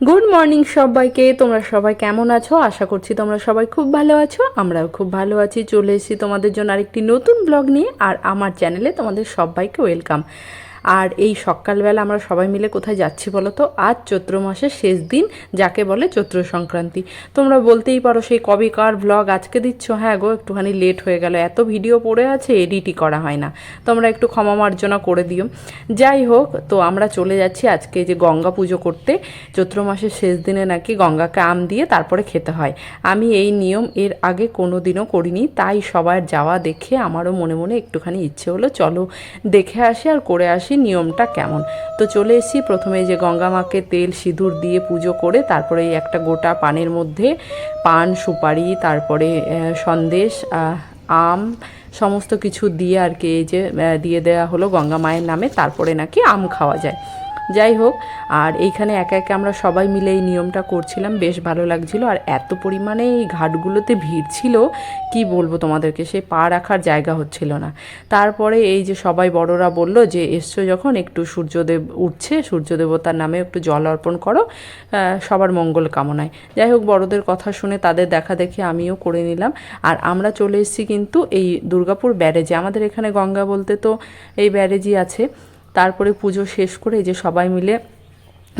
Good morning সবাইকে। তোমরা সবাই কেমন আছো? আশা করছি তোমরা সবাই খুব ভালো আছো। আমরাও খুব ভালো আছি। চলে এসেছি তোমাদের জন্য আরেকটি নতুন ব্লগ নিয়ে। আর আমার চ্যানেলে তোমাদের সবাইকে ওয়েলকাম আর এই সকালবেলা আমরা সবাই মিলে কোথায় যাচ্ছি বলো তো? আজ চৈত্র মাসের শেষ দিন, যাকে বলে চৈত্র সংক্রান্তি। তোমরা বলতেই পারো সেই কবেকার ব্লগ আজকে দিচ্ছ। হ্যাঁ গো, একটুখানি লেট হয়ে গেল। এত ভিডিও পড়ে আছে এডিটই করা হয় না। তোমরা একটু ক্ষমা মার্জনা করে দিও। যাই হোক, তো আমরা চলে যাচ্ছি আজকে যে গঙ্গা পুজো করতে। চৈত্র মাসের শেষ দিনে নাকি গঙ্গাকে আম দিয়ে তারপরে খেতে হয়। আমি এই নিয়ম এর আগে কোনো দিনও করিনি, তাই সবার যাওয়া দেখে আমারও মনে মনে একটুখানি ইচ্ছে হলো, চলো দেখে আসি আর করে আসি। নিয়মটা কেমন? তো চলে এসেছি প্রথমে যে গঙ্গা মাকে তেল, সিঁদুর দিয়ে পুজো করে তারপরে এই একটা গোটা পানের মধ্যে পান, সুপারি, তারপরে সন্দেশ আম সমস্ত কিছু দিয়ে আর কি এই যে দিয়ে দেওয়া হলো গঙ্গা মায়ের নামে। তারপরে নাকি আম খাওয়া যায়। যাই হোক, আর এইখানে একা একা আমরা সবাই মিলে এই নিয়মটা করছিলাম, বেশ ভালো লাগছিল। আর এত পরিমাণে এই ঘাটগুলোতে ভিড় ছিল, কি বলব তোমাদেরকে, সে পা রাখার জায়গা হচ্ছিল না। তারপরে এই যে সবাই বড়রা বলল যে, এসছো যখন, একটু সূর্যদেব উঠছে, সূর্যদেবতার নামে একটু জল অর্পণ করো সবার মঙ্গল কামনায়। যাই হোক, বড়দের কথা শুনে তাদের দেখা দেখে আমিও করে নিলাম। আর আমরা চলে এসেছি কিন্তু এই দুর্গাপুর ব্যারেজে। আমাদের এখানে গঙ্গা বলতে তো এই ব্যারেজই আছে। তারপরে পুজো শেষ করে যে সবাই মিলে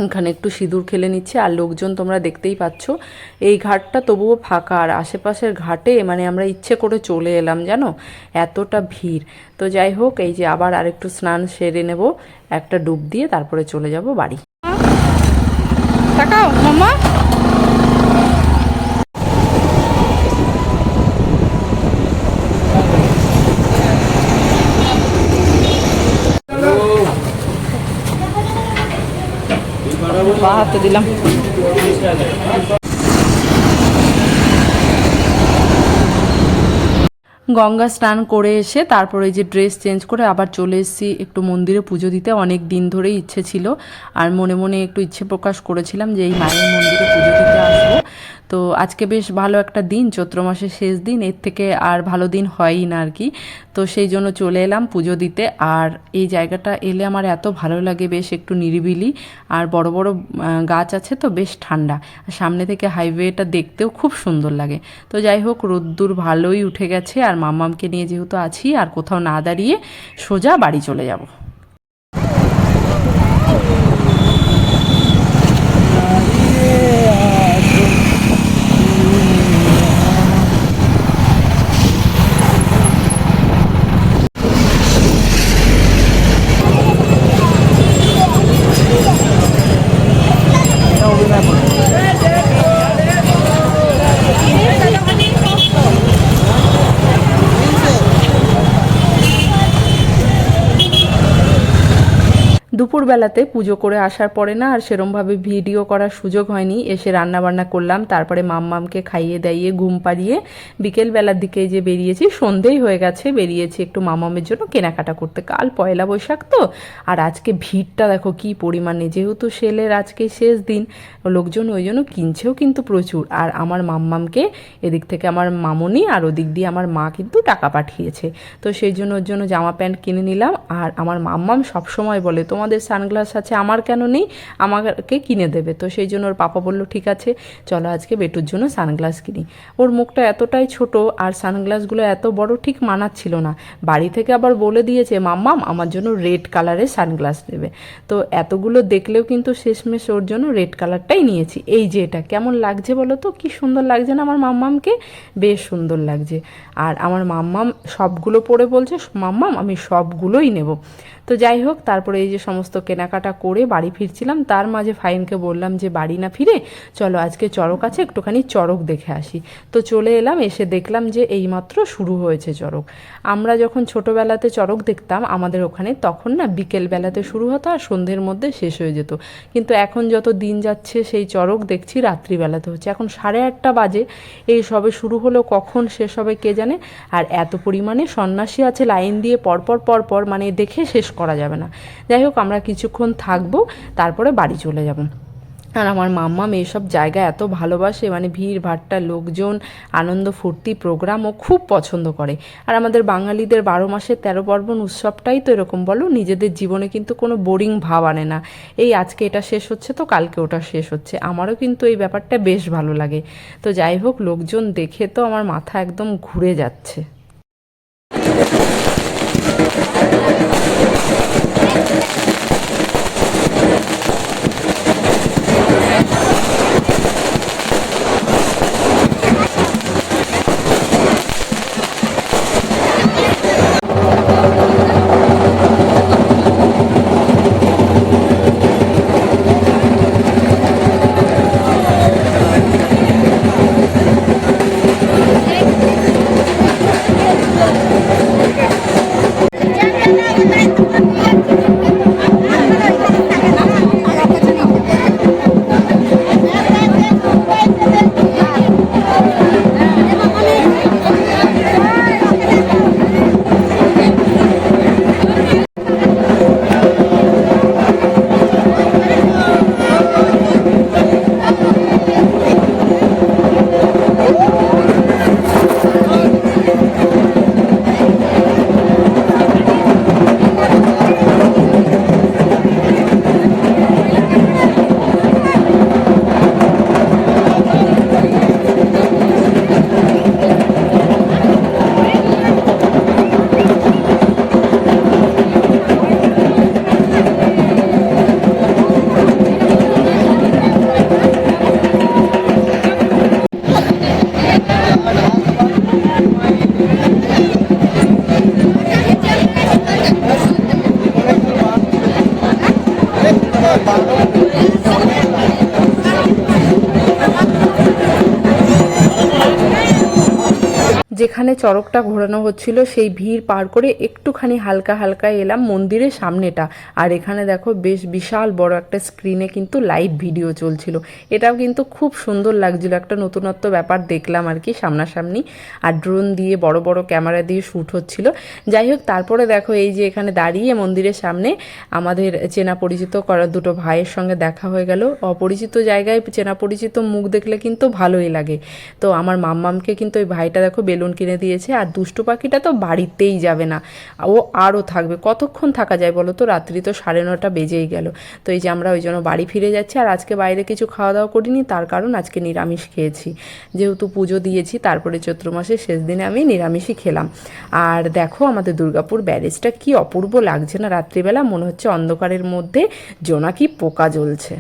এখানে একটু সিঁদুর খেলে নিচ্ছে, আর লোকজন তোমরা দেখতেই পাচ্ছ। এই ঘাটটা তবুও ফাঁকা, আর আশেপাশের ঘাটে মানে আমরা ইচ্ছে করে চলে এলাম, জানো? এতটা ভিড়। তো যাই হোক, এই যে আবার আরেকটু স্নান সেরে নেব, একটা ডুব দিয়ে তারপরে চলে যাব বাড়ি। মামা পা হাতে দিলাম। গঙ্গা স্নান করে এসে তারপরে এই যে ড্রেস চেঞ্জ করে আবার চলে এসেছি একটু মন্দিরে পুজো দিতে। অনেক দিন ধরেই ইচ্ছে ছিল। আর মনে মনে একটু ইচ্ছে প্রকাশ করেছিলাম যে এই মায়ের মন্দিরে পুজো দিতে আসব। তো আজকে বেশ ভালো একটা দিন, চৈত্র মাসের শেষ দিন, এর থেকে আর ভালো দিন হয়ই না আর কি। তো সেই জন্য চলে এলাম পুজো দিতে। আর এই জায়গাটা এলে আমার এত ভালো লাগে, বেশ একটু নিরিবিলি। আর বড় বড় গাছ আছে তো, বেশ ঠান্ডা। সামনে থেকে হাইওয়েটা দেখতেও খুব সুন্দর লাগে। তো যাই হোক, রোদ্দুর ভালোই উঠে গেছে। আর মাম্মামকে নিয়ে যেহেতু আছি, আর কোথাও না দাঁড়িয়ে সোজা বাড়ি চলে যাব। দুপুরবেলাতে পুজো করে আসার পরে না আর সেরমভাবে ভিডিও করার সুযোগ হয়নি। এসে রান্না বান্না করলাম, তারপরে মাম্মামকে খাইয়ে দাইয়ে ঘুম পাড়িয়ে বিকেলবেলার দিকে যে বেরিয়েছি, সন্ধেই হয়ে গেছে, বেরিয়েছি একটু মামামের জন্য কেনাকাটা করতে। কাল পয়লা বৈশাখ তো, আর আজকে ভিড়টা দেখো কি পরিমাণে, যেহেতু সেলের আজকে শেষ দিন, লোকজন ওই জন্য কিনছেও কিন্তু প্রচুর। আর আমার মাম্মামকে এদিক থেকে আমার মামনি আর ওদিক দিয়ে আমার মা কিন্তু টাকা পাঠিয়েছে। তো সেই জন্য ওর জন্য জামা প্যান্ট কিনে নিলাম। আর আমার মাম্মাম সবসময় বলে তোমাদের সানগ্লাস আছে, আমার কেন নেই? আমাকে কিনে দেবে। তো সেই জন্য ওর পাপা বলল, ঠিক আছে, চলো আজকে বেটুর জন্য সানগ্লাস কিনি। ওর মুখটা এতটাই ছোট আর সানগ্লাসগুলো এত বড় ঠিক মানাচ্ছিল না। বাড়ি থেকে আবার বলে দিয়েছে, মাম্মাম, আমার জন্য রেড কালারের সানগ্লাস নেবে। তো এতগুলো দেখলেও কিন্তু শেষমেশ ওর জন্য রেড কালারটাই নিয়েছি। এই যে এটা, কেমন লাগছে বলো তো? কি সুন্দর লাগছে না আমার মাম্মামকে? বেশ সুন্দর লাগছে। আর আমার মাম্মাম সবগুলো পরে বলছে, মাম্মাম, আমি সবগুলোই নেব। তো যাই হোক, তারপরে এই যে সমস্ত কেনাকাটা করে বাড়ি ফিরছিলাম। তার মাঝে ফাইনকে বললাম যে, বাড়ি না ফিরে? চলো আজকে চড়ক আছে, একটুখানি চড়ক দেখে আসি। তো চলে এলাম, এসে দেখলাম যে, এইমাত্র শুরু হয়েছে চড়ক। আমরা যখন ছোটোবেলাতে চড়ক দেখতাম, আমাদের ওখানে তখন না বিকেলবেলাতে শুরু হতো আর সন্ধ্যের মধ্যে শেষ হয়ে যেত। কিন্তু এখন যত দিন যাচ্ছে, সেই চড়ক দেখছি রাত্রিবেলাতে হচ্ছে। এখন সাড়ে আটটা বাজে, এই সবে শুরু হলো, কখন শেষ হবে কে জানে? আর এত পরিমাণে সন্ন্যাসী আছে, লাইন দিয়ে পরপর পরপর মানে দেখে শেষ করা যাবে না। যাই হোক আমরা কিছুক্ষণ থাকব, তারপরে বাড়ি চলে যাব। আর আমার মাম্মাম এইসব জায়গা এত ভালোবাসে মানে ভিড় ভাট্টা লোকজন, আনন্দ, ফুর্তি প্রোগ্রাম ও খুব পছন্দ করে। আর আমাদের বাঙালিদের বারো মাসে তেরো পার্বণ উৎসবটাই তো এরকম বলো, নিজেদের জীবনে কিন্তু কোনো বোরিং ভাব আনে না। এই আজকে এটা শেষ হচ্ছে তো কালকে ওটা শেষ হচ্ছে। আমারও কিন্তু এই ব্যাপারটা বেশ ভালো লাগে। তো যাই হোক, লোকজন দেখে তো আমার মাথা একদম ঘুরে যাচ্ছে। যেখানে চড়কটা ঘোরানো হচ্ছিল, সেই ভিড় পার করে একটুখানি হালকা হালকা এলাম মন্দিরের সামনেটা। আর এখানে দেখো বেশ বিশাল বড় একটা স্ক্রিনে কিন্তু লাইভ ভিডিও চলছিল। এটাও কিন্তু খুব সুন্দর লাগছিল, একটা নতুনত্ব ব্যাপার দেখলাম আর কি সামনাসামনি। আর ড্রোন দিয়ে বড় বড় ক্যামেরা দিয়ে শ্যুট হচ্ছিল। যাই হোক, তারপরে দেখো এই যে এখানে দাঁড়িয়ে মন্দিরের সামনে আমাদের চেনা পরিচিত করা দুটো ভাইয়ের সঙ্গে দেখা হয়ে গেল। অপরিচিত জায়গায় চেনা পরিচিত মুখ দেখলে কিন্তু ভালোই লাগে। তো আমার মাম্মামকে কিন্তু ওই ভাইটা দেখো বেলুন কিনে দিয়েছে আর দুষ্টু পাখিটা তো বাড়িতেই যাবে না। ও আরও থাকবে। কতক্ষণ থাকা যায় বলো তো? রাত্রি তো সাড়ে নটা বেজেই গেল। তো এই যে আমরা ওই জন্য বাড়ি ফিরে যাচ্ছি আর আজকে বাইরে কিছু খাওয়া দাওয়া করিনি, তার কারণ আজকে নিরামিষ খেয়েছি। যেহেতু পুজো দিয়েছি, তারপরে চৈত্র মাসের শেষ দিনে আমি নিরামিষই খেলাম। আর দেখো আমাদের দুর্গাপুর ব্যারেজটা কি অপূর্ব লাগছে না? রাত্রিবেলা মনে হচ্ছে অন্ধকারের মধ্যে জোনাকি পোকা জ্বলছে।